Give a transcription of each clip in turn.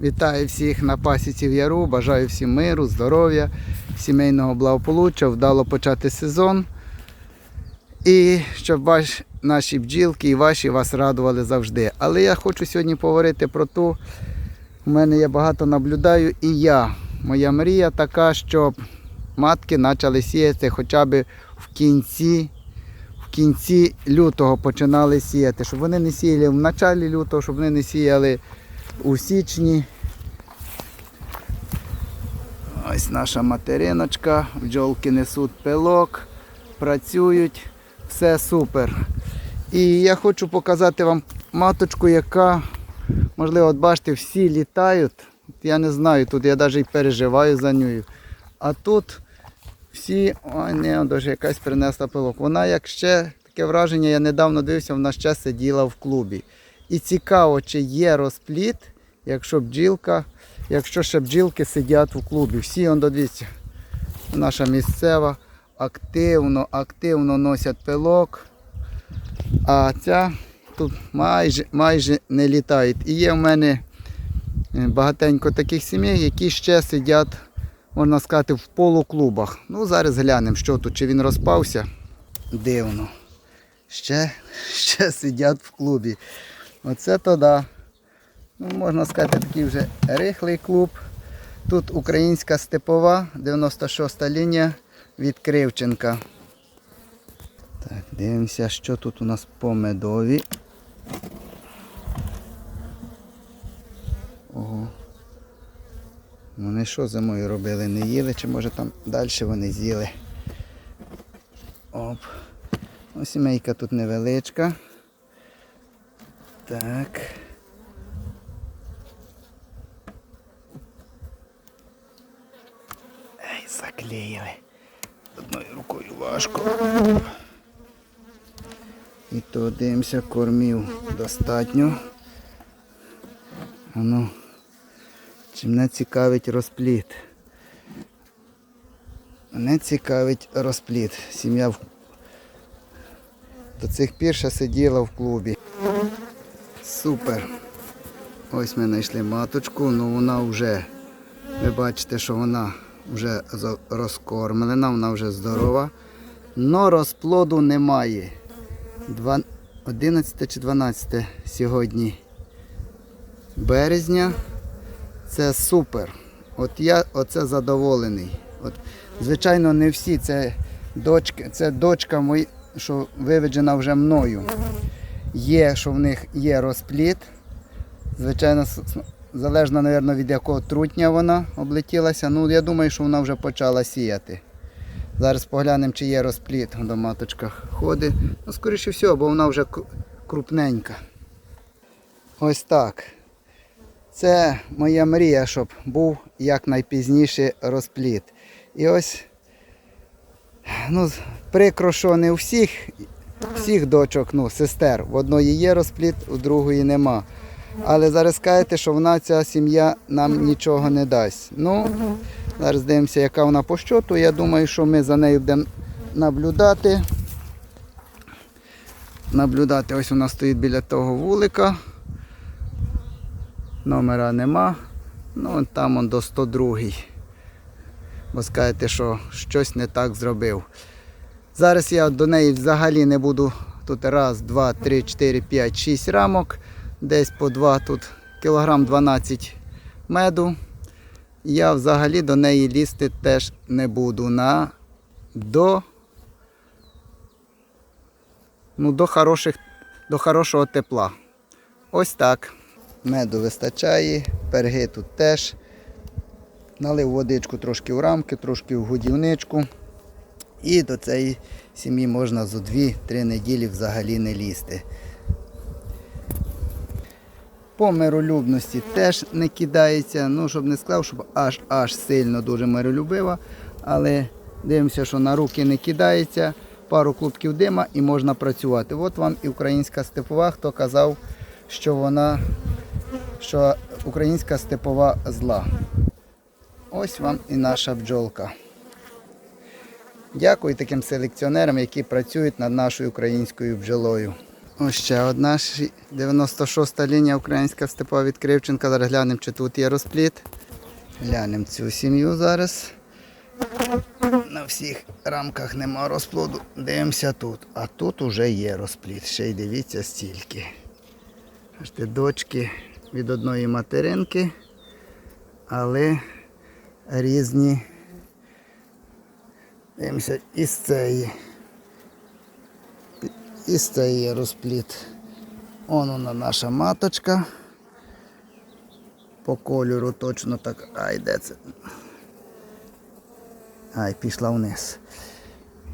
Вітаю всіх на пасіці в Яру. Бажаю всім миру, здоров'я, сімейного благополуччя, вдало почати сезон. І щоб ваш, наші бджілки і ваші вас радували завжди. Але я хочу сьогодні поговорити про ту, у мене я багато наблюдаю, і я. Моя мрія така, щоб матки почали сіяти хоча б в кінці, в кінці лютого починали сіяти, щоб вони не сіяли в началі лютого, щоб вони не сіяли у січні. Ось наша материночка, бджолки несуть пилок, працюють, все супер. І я хочу показати вам маточку, яка, можливо, от бачите, всі літають. Я не знаю, тут я навіть і переживаю за нею. А тут всі, ой, не, даже якась принесла пилок. Вона як ще таке враження, я недавно дивився, вона ще сиділа в клубі. І цікаво, чи є розпліт, якщо бджілка, якщо ще бджілки сидять в клубі. Всі он дивіться, наша місцева активно, активно носять пилок. А ця тут майже, майже не літають. І є в мене е, багатенько таких сімей, які ще сидять, можна сказати, в полуклубах. Ну, зараз глянемо, що тут, чи він розпався. Дивно. Ще, ще сидять в клубі. Оце то да. Ну, можна сказати, такий вже рихлий клуб. Тут українська степова, 96 та лінія від Кривченка. Так, дивимося, що тут у нас по медові. Ого. Вони що зимою робили? Не їли, чи може там далі вони з'їли? Оп. Ось сімейка тут невеличка. Так. Ей, заклеїли. Одною рукою важко. І то дивимося, кормів достатньо. Ану, чи мене цікавить розпліт? Мене цікавить розпліт. Сім'я в... до цих пір ще сиділа в клубі. Супер. Ось ми знайшли маточку, ну вона вже, ви бачите, що вона вже розкормлена, вона вже здорова. Но розплоду немає. 11 чи 12 сьогодні березня. Це супер. От я оце задоволений. От, звичайно, не всі. Це дочки, це дочка мої, що виведжена вже мною. Є, що в них є розпліт. Звичайно, залежно, мабуть, від якого трутня вона облетілася. Ну, я думаю, що вона вже почала сіяти. Зараз поглянемо, чи є розпліт. До маточка ходить. Ну, скоріше всього, бо вона вже крупненька. Ось так. Це моя мрія, щоб був якнайпізніше розпліт. І ось, ну, прикро, що не у всіх, всіх дочок, ну, сестер. В одної є розпліт, у другої нема. Але зараз кажете, що вона ця сім'я нам нічого не дасть. Ну, зараз дивимося, яка вона по щоту. Я думаю, що ми за нею будемо наблюдати. Наблюдати, ось вона стоїть біля того вулика. Номера нема. Ну, там он до 102. Бо скажете, що щось не так зробив. Зараз я до неї взагалі не буду. Тут раз, два, три, чотири, п'ять, шість рамок. Десь по два тут кілограм 12 меду. Я взагалі до неї лізти теж не буду на до, ну, до, хороших, до хорошого тепла. Ось так. Меду вистачає, перги тут теж. Налив водичку трошки в рамки, трошки в годівничку. І до цієї сім'ї можна за 2-3 неділі взагалі не лізти. По миролюбності теж не кидається. Ну, щоб не сказав, щоб аж аж сильно дуже миролюбива. Але дивимося, що на руки не кидається. Пару клубків дима і можна працювати. От вам і українська степова, хто казав, що вона що українська степова зла. Ось вам і наша бджолка. Дякую таким селекціонерам, які працюють над нашою українською бджолою. Ось ще одна 96-та лінія українська степова від Кривченка. Зараз глянемо, чи тут є розпліт. Глянемо цю сім'ю зараз. На всіх рамках нема розплоду. Дивимося тут. А тут уже є розпліт. Ще й дивіться стільки. Бачите, дочки від одної материнки, але різні. Дивимося із цієї. Із цієї розпліт. Он вона наша маточка. По кольору точно так. Ай, де це? Ай, пішла вниз.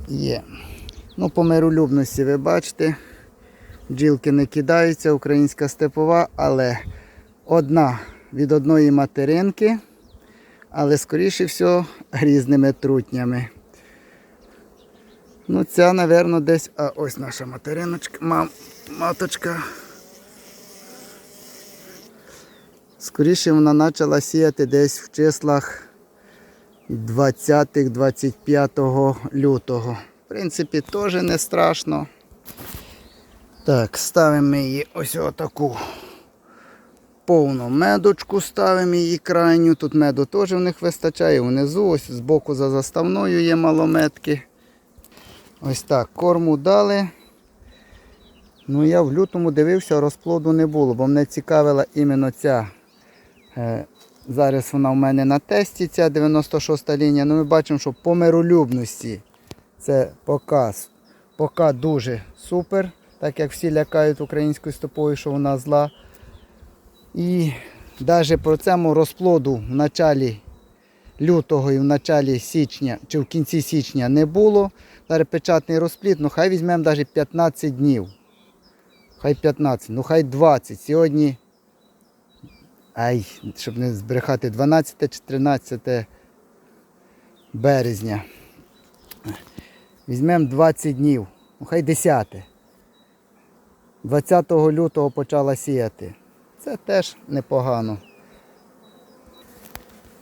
Є. Ну, по миролюбності ви бачите. Бджілки не кидаються, українська степова, але одна від одної материнки, але скоріше всього різними трутнями. Ну, ця, напевно, десь. А ось наша материночка, мам, маточка. Скоріше вона почала сіяти десь в числах 20-25 лютого. В принципі, теж не страшно. Так, ставимо її ось отаку повну медочку, ставимо її крайню. Тут меду теж в них вистачає. Внизу, ось збоку за заставною є малометки. Ось так, корму дали. Ну, я в лютому дивився, розплоду не було, бо мене цікавила іменно ця. Е, зараз вона в мене на тесті, ця 96 та лінія. Ну, ми бачимо, що по миролюбності це показ. Поки дуже супер, так як всі лякають українською стопою, що вона зла. І навіть про цьому розплоду в началі лютого і в началі січня чи в кінці січня не було. Зараз печатний розплід, ну хай візьмемо навіть 15 днів. Хай 15, ну хай 20. Сьогодні, ай, щоб не збрехати, 12 чи 13 березня. Візьмемо 20 днів, ну хай 10. 20 лютого почала сіяти. Це теж непогано.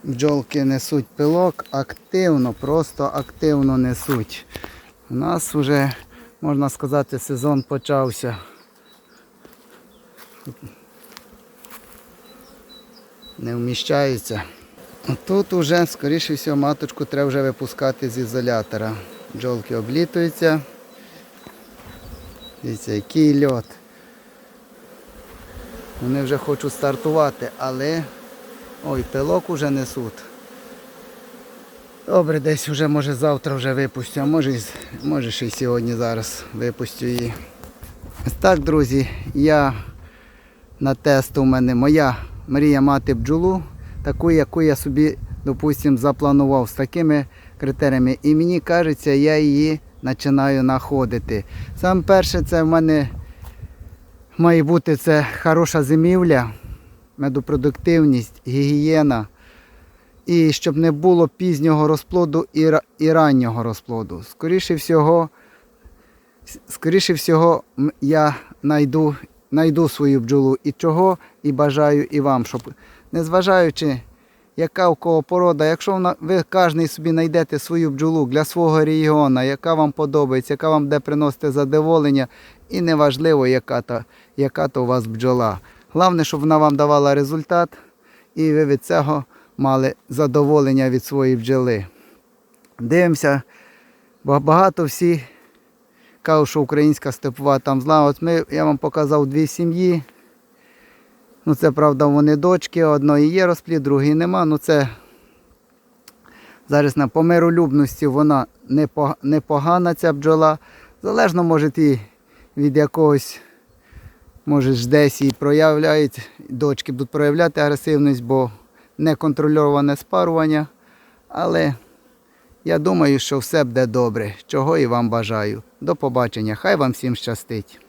Бджолки несуть пилок активно, просто активно несуть. У нас вже, можна сказати, сезон почався. Не вміщається. Тут вже, скоріше всього, маточку треба вже випускати з ізолятора. Бджолки облітуються. Дивіться, який льот. Вони вже хочуть стартувати, але ой, пилок уже несуть. Добре, десь вже може завтра вже випустю, а може, може ще й сьогодні зараз випустю її. Так, друзі, я на тест у мене моя мрія мати бджолу, таку, яку я собі, допустимо, запланував з такими критеріями. І мені кажеться, я її починаю знаходити. Саме перше, це в мене має бути це хороша зимівля, медопродуктивність, гігієна. І щоб не було пізнього розплоду і, раннього розплоду. Скоріше всього, скоріше всього, я знайду, знайду свою бджолу і чого, і бажаю і вам, щоб незважаючи, яка у кого порода, якщо ви кожен собі знайдете свою бджолу для свого регіону, яка вам подобається, яка вам де приносити задоволення, і неважливо, яка то, яка то у вас бджола. Головне, щоб вона вам давала результат, і ви від цього мали задоволення від своєї бджоли. Дивимося, багато всі кажуть, що українська степова там зла. От ми, я вам показав дві сім'ї. Ну, це правда, вони дочки, одної є розплід, другої нема. Ну це зараз на помиролюбності вона непогана ця бджола. Залежно, може, і від якогось, може, ж десь і проявляють, дочки будуть проявляти агресивність, бо неконтрольоване спарування. Але я думаю, що все буде добре, чого і вам бажаю. До побачення. Хай вам всім щастить.